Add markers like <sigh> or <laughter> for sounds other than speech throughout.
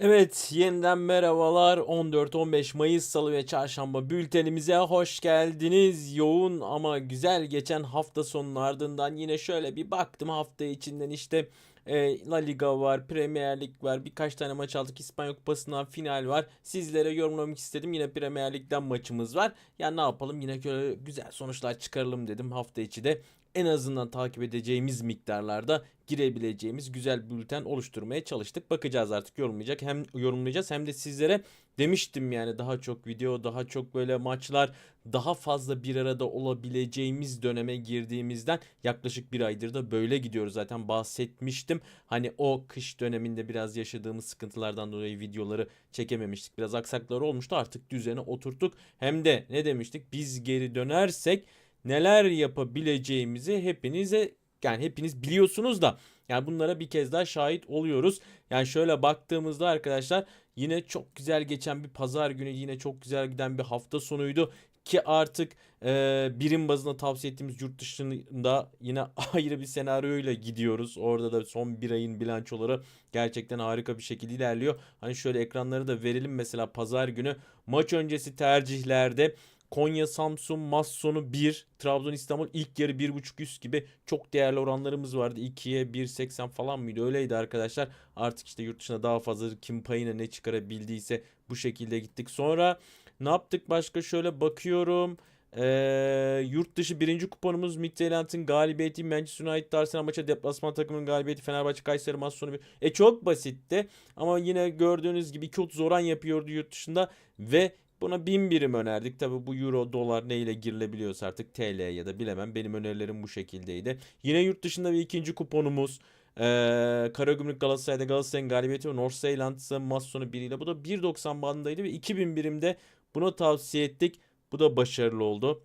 Evet, yeniden merhabalar. 14-15 Mayıs Salı ve Çarşamba bültenimize hoş geldiniz. Yoğun ama güzel geçen hafta sonunun ardından yine şöyle bir baktım hafta içinden işte e, La Liga var, Premier Lig var, birkaç tane maç aldık. İspanya Kupası'ndan final var. Sizlere yorumlamak istedim. Yine Premier Lig'den maçımız var. Ya ne yapalım yine şöyle güzel sonuçlar çıkaralım dedim hafta içi de en azından takip edeceğimiz miktarlarda girebileceğimiz güzel bülten oluşturmaya çalıştık. Bakacağız artık yorumlayacak hem yorumlayacağız hem de sizlere demiştim yani daha çok video, daha çok böyle maçlar, daha fazla bir arada olabileceğimiz döneme girdiğimizden yaklaşık bir aydır da böyle gidiyoruz zaten bahsetmiştim. Hani o kış döneminde biraz yaşadığımız sıkıntılardan dolayı videoları çekememiştik. Biraz aksaklar olmuştu artık düzene oturttuk. Hem de ne demiştik biz geri dönersek neler yapabileceğimizi hepinize yani hepiniz biliyorsunuz da yani bunlara bir kez daha şahit oluyoruz. Yani şöyle baktığımızda arkadaşlar yine çok güzel geçen bir pazar günü yine çok güzel giden bir hafta sonuydu ki artık e, birim bazında tavsiye ettiğimiz yurt dışında yine <laughs> ayrı bir senaryoyla gidiyoruz. Orada da son bir ayın bilançoları gerçekten harika bir şekilde ilerliyor. Hani şöyle ekranları da verelim mesela pazar günü maç öncesi tercihlerde Konya Samsun maç sonu 1. Trabzon İstanbul ilk yarı 1.5 üst gibi çok değerli oranlarımız vardı. 2'ye 1.80 falan mıydı? Öyleydi arkadaşlar. Artık işte yurt dışında daha fazla kim payına ne çıkarabildiyse bu şekilde gittik. Sonra ne yaptık başka şöyle bakıyorum. Ee, yurt dışı birinci kuponumuz Midtjylland'ın galibiyeti Manchester United Arsenal maçı deplasman takımının galibiyeti Fenerbahçe Kayseri maç sonu bir. E çok basitti ama yine gördüğünüz gibi 2.30 oran yapıyordu yurt dışında ve Buna 1000 birim önerdik. Tabi bu euro, dolar neyle girilebiliyorsa artık TL ya da bilemem. Benim önerilerim bu şekildeydi. Yine yurt dışında bir ikinci kuponumuz. Ee, Karagümrük Galatasaray'da Galatasaray'ın galibiyeti ve North Zealand'ın maç sonu biriyle. Bu da 1.90 bandındaydı ve 2000 birimde bunu tavsiye ettik. Bu da başarılı oldu.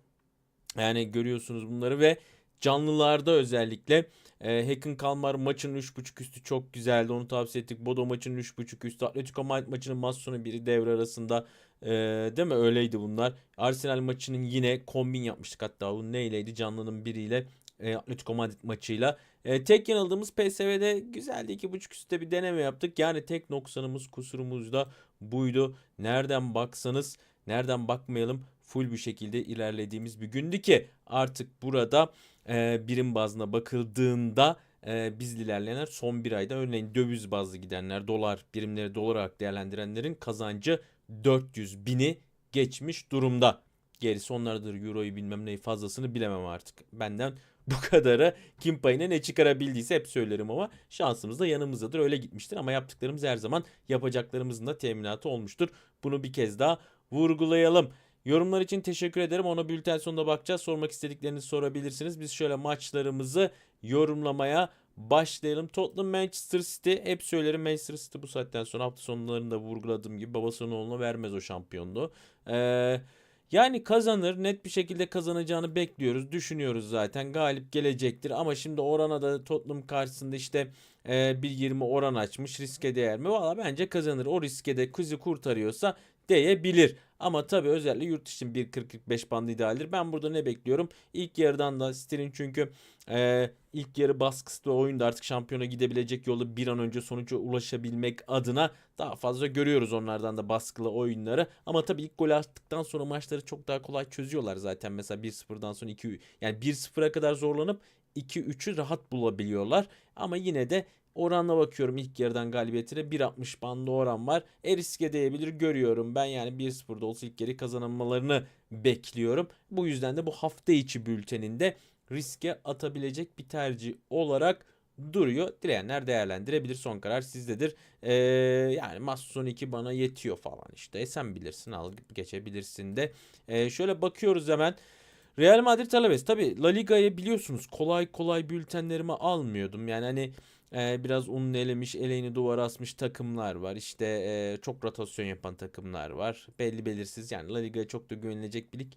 Yani görüyorsunuz bunları ve canlılarda özellikle e, Hacken Kalmar maçın 3.5 üstü çok güzeldi. Onu tavsiye ettik. Bodo maçının 3.5 üstü. Atletico Madrid maçının maç sonu biri devre arasında. E, değil mi? Öyleydi bunlar. Arsenal maçının yine kombin yapmıştık hatta. Bu neyleydi? Canlının biriyle e, Atletico Madrid maçıyla. E, tek yanıldığımız PSV'de güzeldi. 2.5 üstte bir deneme yaptık. Yani tek noksanımız kusurumuz da buydu. Nereden baksanız nereden bakmayalım full bir şekilde ilerlediğimiz bir gündü ki artık burada e, birim bazına bakıldığında e, biz ilerleyenler son bir ayda örneğin döviz bazlı gidenler dolar birimleri dolar olarak değerlendirenlerin kazancı 400 bini geçmiş durumda. Gerisi onlardır euroyu bilmem neyi fazlasını bilemem artık. Benden <laughs> bu kadarı kim payına ne çıkarabildiyse hep söylerim ama şansımız da yanımızdadır öyle gitmiştir ama yaptıklarımız her zaman yapacaklarımızın da teminatı olmuştur. Bunu bir kez daha vurgulayalım. Yorumlar için teşekkür ederim. Ona bülten sonunda bakacağız. Sormak istediklerinizi sorabilirsiniz. Biz şöyle maçlarımızı yorumlamaya başlayalım. Tottenham Manchester City hep söylerim Manchester City bu saatten sonra hafta sonlarında vurguladığım gibi babasının oğluna vermez o şampiyonluğu. Eee yani kazanır. Net bir şekilde kazanacağını bekliyoruz. Düşünüyoruz zaten. Galip gelecektir. Ama şimdi orana da Tottenham karşısında işte e, 1.20 oran açmış. Riske değer mi? Valla bence kazanır. O riske de kuzu kurtarıyorsa diyebilir. Ama tabii özellikle yurt için 1.40-45 bandı idealdir. Ben burada ne bekliyorum? İlk yarıdan da City'nin çünkü e, ilk yarı baskısı ve oyunda artık şampiyona gidebilecek yolu bir an önce sonuca ulaşabilmek adına daha fazla görüyoruz onlardan da baskılı oyunları. Ama tabii ilk gol attıktan sonra maçları çok daha kolay çözüyorlar zaten. Mesela 1-0'dan sonra 2 yani 1-0'a kadar zorlanıp 2-3'ü rahat bulabiliyorlar. Ama yine de Oranla bakıyorum ilk yarıdan galibiyetine 1.60 bandı oran var. E riske değebilir görüyorum. Ben yani 1-0'da olsa ilk yarı kazanmalarını bekliyorum. Bu yüzden de bu hafta içi bülteninde riske atabilecek bir tercih olarak duruyor. Dileyenler değerlendirebilir. Son karar sizdedir. Ee, yani Masson 2 bana yetiyor falan işte. E sen bilirsin al geçebilirsin de. Ee, şöyle bakıyoruz hemen. Real Madrid Alaves. Tabi La Liga'yı biliyorsunuz kolay kolay bültenlerimi almıyordum. Yani hani e, biraz ununu elemiş, eleğini duvara asmış takımlar var. İşte e, çok rotasyon yapan takımlar var. Belli belirsiz yani La Liga'ya çok da güvenilecek bir lig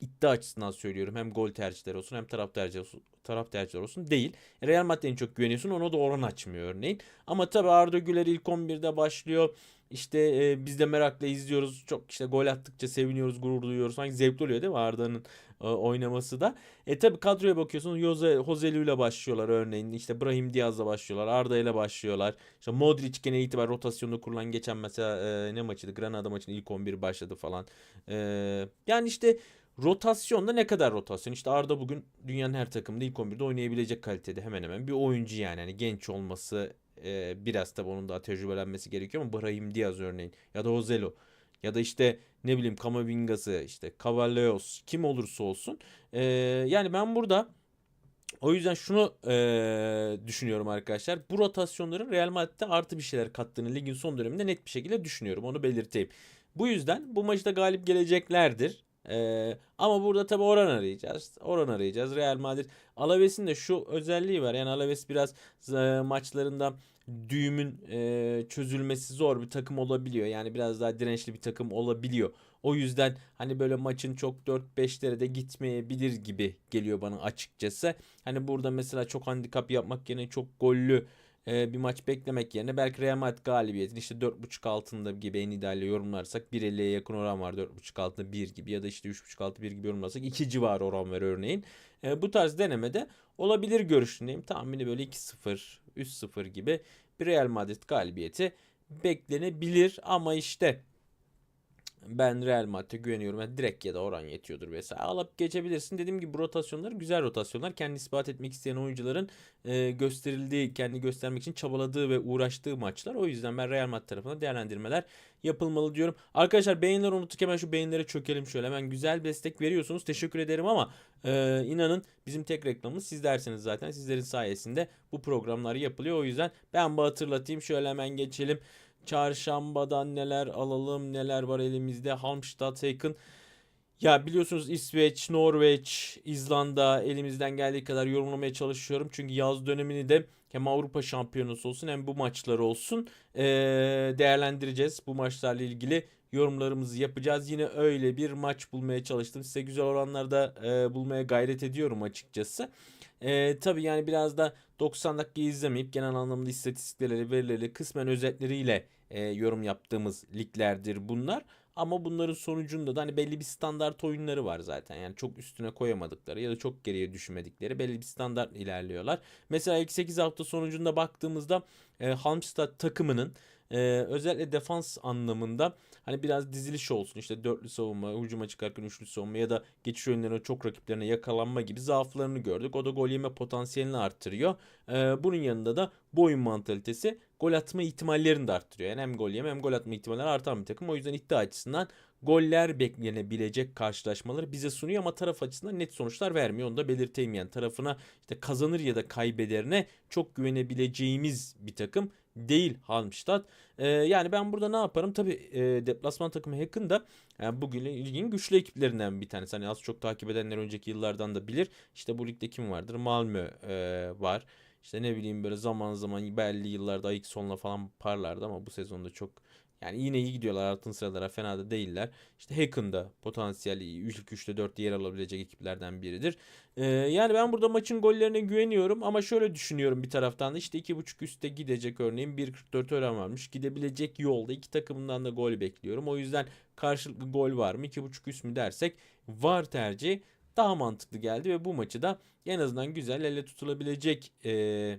iddia açısından söylüyorum. Hem gol tercihleri olsun hem taraf tercihleri olsun, taraf tercihleri olsun değil. Real Madrid'e çok güveniyorsun ona da oran açmıyor örneğin. Ama tabii Arda Güler ilk 11'de başlıyor. İşte e, biz de merakla izliyoruz. Çok işte gol attıkça seviniyoruz, gurur duyuyoruz. Sanki zevkli oluyor değil mi Arda'nın e, oynaması da. E tabi kadroya bakıyorsun. Jose, Jose Lu ile başlıyorlar örneğin. İşte Brahim Diaz'la başlıyorlar. Arda ile başlıyorlar. İşte Modric gene itibar rotasyonda kurulan geçen mesela e, ne maçıydı? Granada maçının ilk 11 başladı falan. E, yani işte rotasyonda ne kadar rotasyon? İşte Arda bugün dünyanın her takımında ilk 11'de oynayabilecek kalitede hemen hemen bir oyuncu yani. yani genç olması e, biraz tabi onun daha tecrübelenmesi gerekiyor ama Brahim Diaz örneğin ya da Ozelo ya da işte ne bileyim Kamavinga'sı işte Cavaleos kim olursa olsun. E, yani ben burada o yüzden şunu e, düşünüyorum arkadaşlar. Bu rotasyonların Real Madrid'de artı bir şeyler kattığını ligin son döneminde net bir şekilde düşünüyorum. Onu belirteyim. Bu yüzden bu maçta galip geleceklerdir. Ee, ama burada tabi oran arayacağız. Oran arayacağız. Real Madrid Alaves'in de şu özelliği var. Yani Alaves biraz e, maçlarında düğümün e, çözülmesi zor bir takım olabiliyor. Yani biraz daha dirençli bir takım olabiliyor. O yüzden hani böyle maçın çok 4-5'lere de gitmeyebilir gibi geliyor bana açıkçası. Hani burada mesela çok handikap yapmak yerine çok gollü e, bir maç beklemek yerine belki Real Madrid galibiyetini işte 4.5 altında gibi en idealle yorumlarsak 1.50'ye yakın oran var 4.5 altında 1 gibi ya da işte 3.5 altı 1 gibi yorumlarsak 2 civarı oran var örneğin. E, bu tarz denemede olabilir görüşündeyim. Tahmini böyle 2-0, 3-0 gibi bir Real Madrid galibiyeti beklenebilir ama işte ben Real Madrid'e güveniyorum. Yani direkt ya da oran yetiyordur vesaire. Alıp geçebilirsin. Dediğim gibi bu rotasyonlar güzel rotasyonlar. Kendi ispat etmek isteyen oyuncuların e, gösterildiği, kendi göstermek için çabaladığı ve uğraştığı maçlar. O yüzden ben Real Madrid tarafına değerlendirmeler yapılmalı diyorum. Arkadaşlar beğenileri unuttuk. Hemen şu beğenilere çökelim şöyle. Hemen güzel destek veriyorsunuz. Teşekkür ederim ama e, inanın bizim tek reklamımız siz dersiniz zaten. Sizlerin sayesinde bu programlar yapılıyor. O yüzden ben bu hatırlatayım. Şöyle hemen geçelim. Çarşambadan neler alalım neler var elimizde. Halmstad Ya biliyorsunuz İsveç, Norveç, İzlanda elimizden geldiği kadar yorumlamaya çalışıyorum. Çünkü yaz dönemini de hem Avrupa Şampiyonası olsun hem bu maçlar olsun ee, değerlendireceğiz. Bu maçlarla ilgili yorumlarımızı yapacağız. Yine öyle bir maç bulmaya çalıştım. Size güzel oranlarda e, bulmaya gayret ediyorum açıkçası. E, tabii yani biraz da 90 dakika izlemeyip genel anlamda istatistikleri, verileri, kısmen özetleriyle e, yorum yaptığımız liglerdir bunlar. Ama bunların sonucunda da hani belli bir standart oyunları var zaten. Yani çok üstüne koyamadıkları ya da çok geriye düşmedikleri belli bir standart ilerliyorlar. Mesela ilk 8 hafta sonucunda baktığımızda e, Halmstad takımının e, özellikle defans anlamında hani biraz diziliş olsun işte dörtlü savunma, hücuma çıkarken üçlü savunma ya da geçiş oyunlarına çok rakiplerine yakalanma gibi zaaflarını gördük. O da gol yeme potansiyelini arttırıyor. E, bunun yanında da bu oyun mantalitesi gol atma ihtimallerini de arttırıyor. Yani hem gol yeme hem gol atma ihtimalleri artan bir takım. O yüzden iddia açısından goller beklenebilecek karşılaşmaları bize sunuyor ama taraf açısından net sonuçlar vermiyor. Onu da belirteyim yani tarafına işte kazanır ya da kaybederine çok güvenebileceğimiz bir takım değil Halmstad. Ee, yani ben burada ne yaparım? Tabi e, deplasman takımı Hack'ın da yani bugün ligin güçlü ekiplerinden bir tanesi. Hani az çok takip edenler önceki yıllardan da bilir. İşte bu ligde kim vardır? Malmö e, var. İşte ne bileyim böyle zaman zaman belli yıllarda ayık sonla falan parlardı ama bu sezonda çok yani yine iyi gidiyorlar altın sıralara fena da değiller. İşte Hacken da potansiyel ilk 3'te 4'te yer alabilecek ekiplerden biridir. Ee, yani ben burada maçın gollerine güveniyorum ama şöyle düşünüyorum bir taraftan da işte 2.5 üstte gidecek örneğin 1.44 oran varmış. Gidebilecek yolda iki takımından da gol bekliyorum. O yüzden karşılıklı gol var mı 2.5 üst mü dersek var tercih daha mantıklı geldi ve bu maçı da en azından güzel elle tutulabilecek e,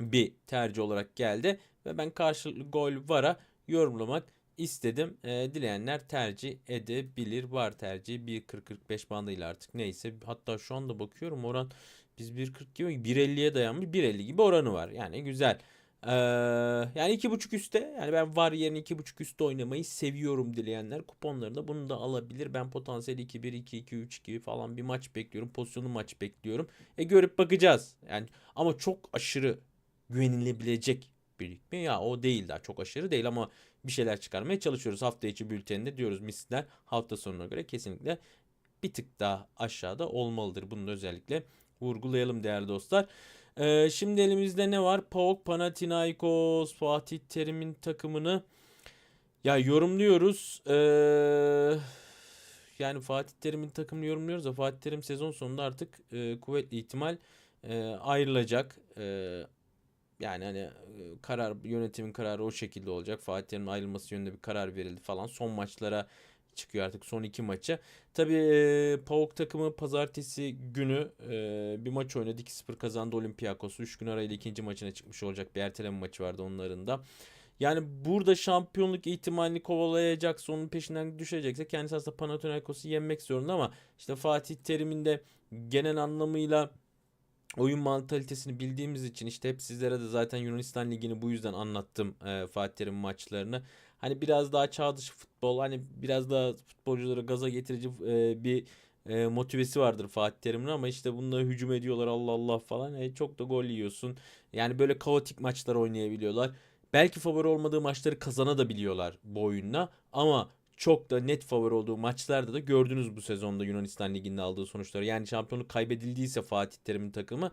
bir tercih olarak geldi ve ben karşılıklı gol vara yorumlamak istedim. E, dileyenler tercih edebilir. Var tercih 1.40-45 bandıyla artık neyse. Hatta şu anda bakıyorum oran biz 1.40 gibi 1.50'ye dayanmış 1.50 gibi oranı var. Yani güzel. Ee, yani iki buçuk üstte yani ben var yerine iki buçuk üstte oynamayı seviyorum dileyenler kuponlarında bunu da alabilir. Ben potansiyel 2-1, 2-2, 3 gibi falan bir maç bekliyorum. Pozisyonlu maç bekliyorum. E görüp bakacağız. Yani ama çok aşırı güvenilebilecek bir lig mi? Ya o değil daha çok aşırı değil ama bir şeyler çıkarmaya çalışıyoruz. Hafta içi bülteninde diyoruz misler hafta sonuna göre kesinlikle bir tık daha aşağıda olmalıdır. Bunu özellikle vurgulayalım değerli dostlar. Ee, şimdi elimizde ne var? PAOK, Panathinaikos, Fatih Terim'in takımını ya yorumluyoruz. Ee, yani Fatih Terim'in takımını yorumluyoruz da Fatih Terim sezon sonunda artık e, kuvvetli ihtimal e, ayrılacak. E, yani hani karar yönetimin kararı o şekilde olacak. Fatih Terim'in ayrılması yönünde bir karar verildi falan. Son maçlara çıkıyor artık son iki maçı. Tabii e, PAOK takımı pazartesi günü e, bir maç oynadı. 2-0 kazandı Olympiakos. 3 gün arayla ikinci maçına çıkmış olacak. Bir erteleme maçı vardı onların da. Yani burada şampiyonluk ihtimalini kovalayacaksa onun peşinden düşecekse kendisi aslında Panathinaikos'u yenmek zorunda ama işte Fatih Terim'in de genel anlamıyla oyun mantalitesini bildiğimiz için işte hep sizlere de zaten Yunanistan Ligi'ni bu yüzden anlattım e, Fatih Terim maçlarını. Hani biraz daha çağ dışı futbol hani biraz daha futbolcuları gaza getirici e, bir e, motivesi vardır Fatih Terim'in ama işte bununla hücum ediyorlar Allah Allah falan. E, çok da gol yiyorsun. Yani böyle kaotik maçlar oynayabiliyorlar. Belki favori olmadığı maçları kazanabiliyorlar bu oyunla ama çok da net favori olduğu maçlarda da gördünüz bu sezonda Yunanistan Ligi'nde aldığı sonuçları. Yani şampiyonluk kaybedildiyse Fatih Terim'in takımı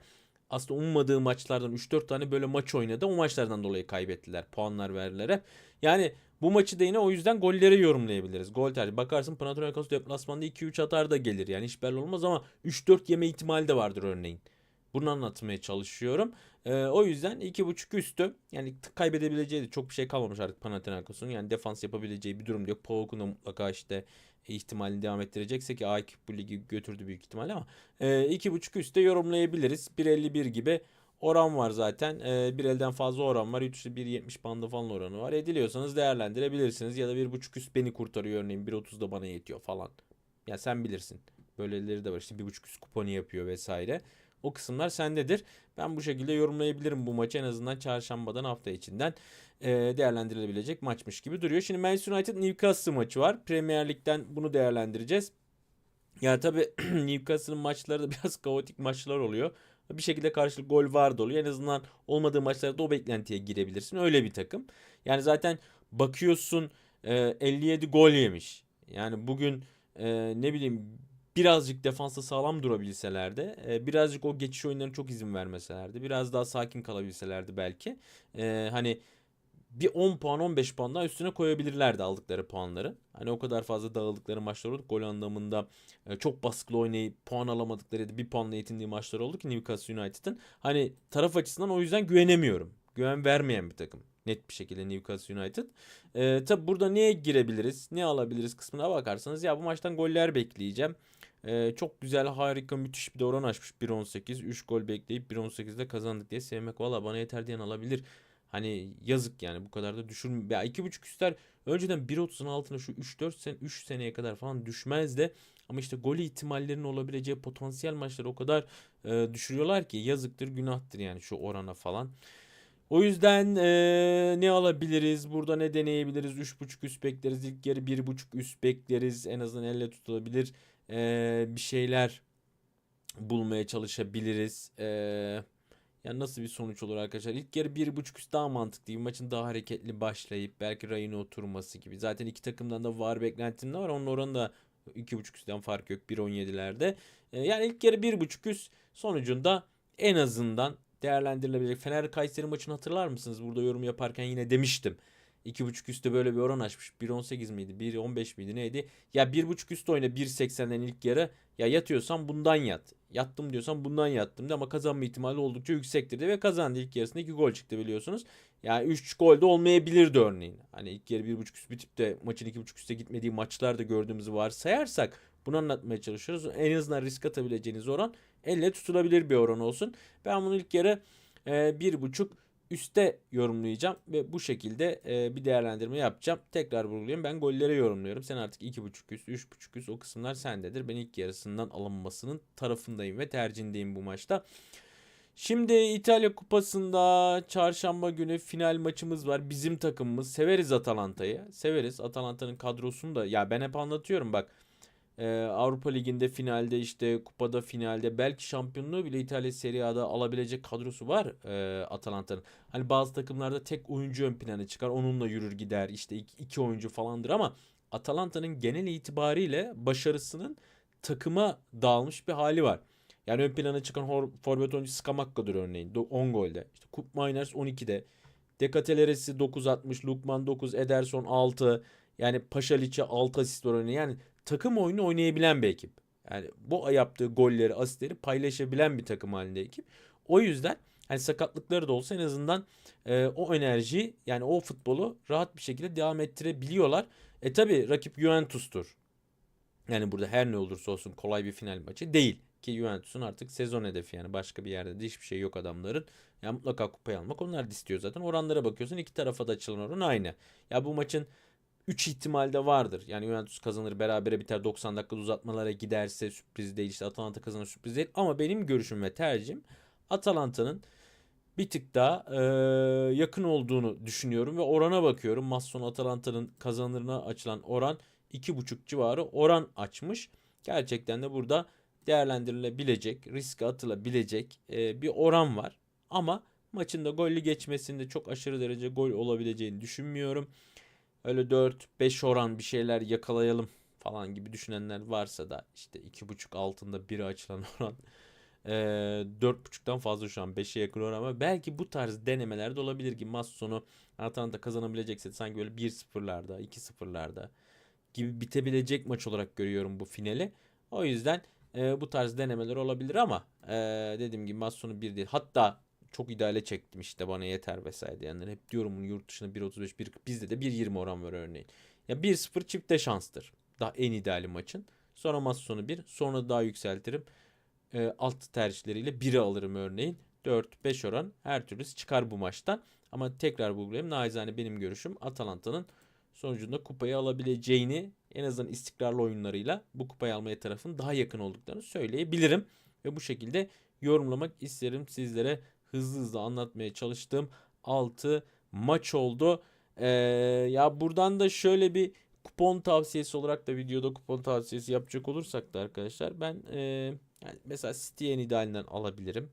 aslında ummadığı maçlardan 3-4 tane böyle maç oynadı. O maçlardan dolayı kaybettiler. Puanlar verdiler. Yani bu maçı da yine o yüzden golleri yorumlayabiliriz. Gol tercih. Bakarsın Panathinaikos deplasmanda 2-3 atar da gelir. Yani hiç belli olmaz ama 3-4 yeme ihtimali de vardır örneğin. Bunu anlatmaya çalışıyorum. Ee, o yüzden 2.5 üstü yani kaybedebileceği de çok bir şey kalmamış artık Panathinaikos'un. Yani defans yapabileceği bir durum yok. Pauk'un da mutlaka işte ihtimalini devam ettirecekse ki A2 bu ligi götürdü büyük ihtimal ama e, 2.5 üstte yorumlayabiliriz. 1.51 gibi oran var zaten. E, bir elden fazla oran var. 1.70 bandı falan oranı var. Ediliyorsanız değerlendirebilirsiniz. Ya da 1.5 üst beni kurtarıyor örneğin. 1.30 da bana yetiyor falan. Ya sen bilirsin. Böyleleri de var. İşte 1.5 üst kuponu yapıyor vesaire. O kısımlar sendedir. Ben bu şekilde yorumlayabilirim bu maçı en azından çarşambadan hafta içinden e, değerlendirilebilecek maçmış gibi duruyor. Şimdi Manchester United Newcastle maçı var. Premier Lig'den bunu değerlendireceğiz. Ya tabii <clears throat> Newcastle'ın maçları da <laughs> biraz kaotik maçlar oluyor. Bir şekilde karşılık gol var da oluyor. En azından olmadığı maçlarda o beklentiye girebilirsin. Öyle bir takım. Yani zaten bakıyorsun e, 57 gol yemiş. Yani bugün e, ne bileyim birazcık defansta sağlam durabilselerdi, e, birazcık o geçiş oyunlarına çok izin vermeselerdi, biraz daha sakin kalabilselerdi belki. E, hani bir 10 puan 15 puan daha üstüne koyabilirlerdi aldıkları puanları. Hani o kadar fazla dağıldıkları maçlar oldu. Gol anlamında e, çok baskılı oynayıp puan alamadıkları ya da bir puanla yetindiği maçlar oldu ki Newcastle United'ın. Hani taraf açısından o yüzden güvenemiyorum. Güven vermeyen bir takım. Net bir şekilde Newcastle United. Ee, tabi burada neye girebiliriz, ne alabiliriz kısmına bakarsanız ya bu maçtan goller bekleyeceğim. Ee, çok güzel, harika, müthiş bir oran açmış 1.18. 3 gol bekleyip 1.18'de kazandık diye sevmek valla bana yeter diyen alabilir. Hani yazık yani bu kadar da düşürm. Ya 2.5 üstler önceden 1.30'un altına şu 3-4 sen 3 seneye kadar falan düşmez de ama işte gol ihtimallerinin olabileceği potansiyel maçları o kadar e, düşürüyorlar ki yazıktır, günahtır yani şu orana falan. O yüzden e, ne alabiliriz? Burada ne deneyebiliriz? 3.5 üst bekleriz. İlk yarı 1.5 üst bekleriz. En azından elle tutulabilir e, bir şeyler bulmaya çalışabiliriz. E, yani nasıl bir sonuç olur arkadaşlar? İlk yarı 1.5 üst daha mantıklı. Maçın daha hareketli başlayıp belki rayına oturması gibi. Zaten iki takımdan da var beklentim de var. Onun oranı da 2.5 üstten fark yok 1.17'lerde. E, yani ilk yarı 1.5 üst sonucunda en azından değerlendirilebilecek. Fener Kayseri maçını hatırlar mısınız? Burada yorum yaparken yine demiştim. 2.5 üstte böyle bir oran açmış. 1.18 miydi? 1.15 miydi? Neydi? Ya 1.5 üst oyna 1.80'den ilk yarı. Ya yatıyorsan bundan yat. Yattım diyorsan bundan yattım de ama kazanma ihtimali oldukça yüksektir de ve kazandı ilk yarısında 2 gol çıktı biliyorsunuz. Yani 3 gol de olmayabilirdi örneğin. Hani ilk yarı 1.5 üst bitip de maçın 2.5 üste gitmediği maçlar da gördüğümüzü varsayarsak bunu anlatmaya çalışıyoruz. En azından risk atabileceğiniz oran elle tutulabilir bir oran olsun. Ben bunu ilk yarı e, bir buçuk üste yorumlayacağım ve bu şekilde e, bir değerlendirme yapacağım. Tekrar vurgulayayım ben gollere yorumluyorum. Sen artık iki buçuk üst, üç buçuk üst o kısımlar sendedir. Ben ilk yarısından alınmasının tarafındayım ve tercihindeyim bu maçta. Şimdi İtalya Kupası'nda çarşamba günü final maçımız var. Bizim takımımız severiz Atalanta'yı. Severiz Atalanta'nın kadrosunu da. Ya ben hep anlatıyorum bak ee, Avrupa Ligi'nde finalde işte kupada finalde belki şampiyonluğu bile İtalya Serie A'da alabilecek kadrosu var e, Atalanta'nın. Hani bazı takımlarda tek oyuncu ön plana çıkar onunla yürür gider işte iki, iki oyuncu falandır ama Atalanta'nın genel itibariyle başarısının takıma dağılmış bir hali var. Yani ön plana çıkan forvet oyuncu Skamakka'dır örneğin 10 golde. İşte Kup Miners 12'de. Dekateleresi 9.60, Lukman 9, Ederson 6. Yani Paşaliç'e 6 asist var örneğin. Yani takım oyunu oynayabilen bir ekip. Yani bu yaptığı golleri, asistleri paylaşabilen bir takım halinde ekip. O yüzden hani sakatlıkları da olsa en azından e, o enerjiyi yani o futbolu rahat bir şekilde devam ettirebiliyorlar. E tabi rakip Juventus'tur. Yani burada her ne olursa olsun kolay bir final maçı değil. Ki Juventus'un artık sezon hedefi yani başka bir yerde de hiçbir şey yok adamların. Ya mutlaka kupayı almak onlar da istiyor zaten. Oranlara bakıyorsun iki tarafa da açılan oran aynı. Ya bu maçın 3 ihtimalde vardır. Yani Juventus kazanır berabere biter 90 dakika uzatmalara giderse sürpriz değil işte Atalanta kazanır sürpriz değil. Ama benim görüşüm ve tercihim Atalanta'nın bir tık daha e, yakın olduğunu düşünüyorum ve orana bakıyorum. Masson Atalanta'nın kazanırına açılan oran 2.5 civarı oran açmış. Gerçekten de burada değerlendirilebilecek, riske atılabilecek e, bir oran var. Ama maçın da gollü geçmesinde çok aşırı derece gol olabileceğini düşünmüyorum. Öyle 4-5 oran bir şeyler yakalayalım falan gibi düşünenler varsa da işte 2.5 altında biri açılan <laughs> oran e, 4.5'tan fazla şu an 5'e yakın oran ama belki bu tarz denemeler de olabilir ki maç sonu Atalanta kazanabilecekse sanki böyle 1-0'larda 2-0'larda gibi bitebilecek maç olarak görüyorum bu finali. O yüzden e, bu tarz denemeler olabilir ama e, dediğim gibi maç sonu 1 değil. Hatta çok ideale çektim işte bana yeter vesaire diyenler. Hep diyorum bunu yurt dışında 1.35 1 bizde de 1.20 oran var örneğin. Ya 1-0 çifte şanstır. Daha en ideali maçın. Sonra maç sonu 1. Sonra daha yükseltirim. E, alt tercihleriyle 1'i alırım örneğin. 4-5 oran her türlüsü çıkar bu maçtan. Ama tekrar vurgulayayım. Naizane benim görüşüm Atalanta'nın sonucunda kupayı alabileceğini en azından istikrarlı oyunlarıyla bu kupayı almaya tarafın daha yakın olduklarını söyleyebilirim. Ve bu şekilde yorumlamak isterim sizlere hızlı hızlı anlatmaya çalıştığım 6 maç oldu. Ee, ya buradan da şöyle bir kupon tavsiyesi olarak da videoda kupon tavsiyesi yapacak olursak da arkadaşlar ben e, yani mesela City'ye idealinden alabilirim.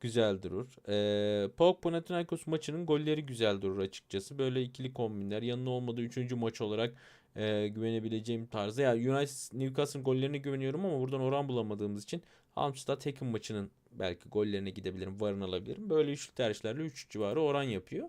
Güzel durur. Ee, PAOK Panathinaikos maçının golleri güzel durur açıkçası. Böyle ikili kombinler yanına olmadığı üçüncü maç olarak e, güvenebileceğim tarzda. Ya yani United Newcastle'ın gollerine güveniyorum ama buradan oran bulamadığımız için Halmstad Tekin maçının belki gollerine gidebilirim. Varını alabilirim. Böyle üçlü tercihlerle 3 civarı oran yapıyor.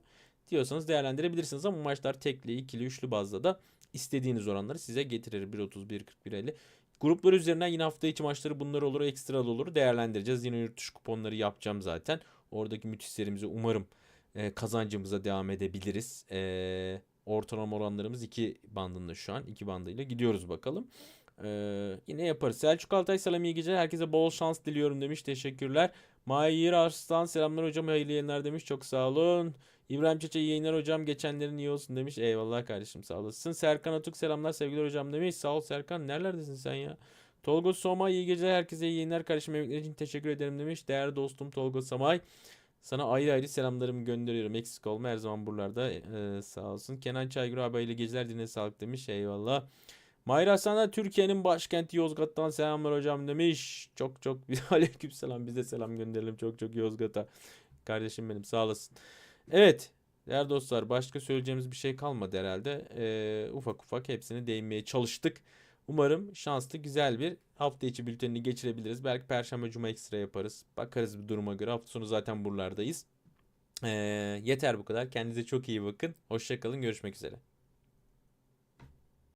Diyorsanız değerlendirebilirsiniz ama bu maçlar tekli, ikili, üçlü bazda da istediğiniz oranları size getirir. 1.30, 1.40, 1.50. Gruplar üzerinden yine hafta içi maçları bunlar olur, ekstra olur değerlendireceğiz. Yine yurt dışı kuponları yapacağım zaten. Oradaki müthiş serimize umarım e, kazancımıza devam edebiliriz. E, ortalama oranlarımız 2 bandında şu an. 2 bandıyla gidiyoruz bakalım. Ee, yine yaparız. Selçuk Altay selam iyi geceler. Herkese bol şans diliyorum demiş. Teşekkürler. Mahir Arslan selamlar hocam. Hayırlı yayınlar demiş. Çok sağ olun. İbrahim Çeçe yayınlar hocam. Geçenlerin iyi olsun demiş. Eyvallah kardeşim sağ olasın. Serkan Atuk selamlar sevgiler hocam demiş. Sağ ol Serkan. Nerelerdesin sen ya? Tolga Somay iyi geceler. Herkese iyi yayınlar kardeşim. Emekler için teşekkür ederim demiş. Değerli dostum Tolga Somay. Sana ayrı ayrı selamlarımı gönderiyorum. Eksik olma her zaman buralarda. Ee, sağ olsun. Kenan Çaygır abi ile geceler dinle sağlık demiş. Eyvallah. Mahir Hasan'a Türkiye'nin başkenti Yozgat'tan selamlar hocam demiş. Çok çok <laughs> aleyküm selam. Biz de selam gönderelim çok çok Yozgat'a. Kardeşim benim sağ olasın. Evet değerli dostlar başka söyleyeceğimiz bir şey kalmadı herhalde. Ee, ufak ufak hepsini değinmeye çalıştık. Umarım şanslı güzel bir hafta içi bültenini geçirebiliriz. Belki perşembe cuma ekstra yaparız. Bakarız bir duruma göre. Hafta sonu zaten buralardayız. Ee, yeter bu kadar. Kendinize çok iyi bakın. Hoşçakalın. Görüşmek üzere.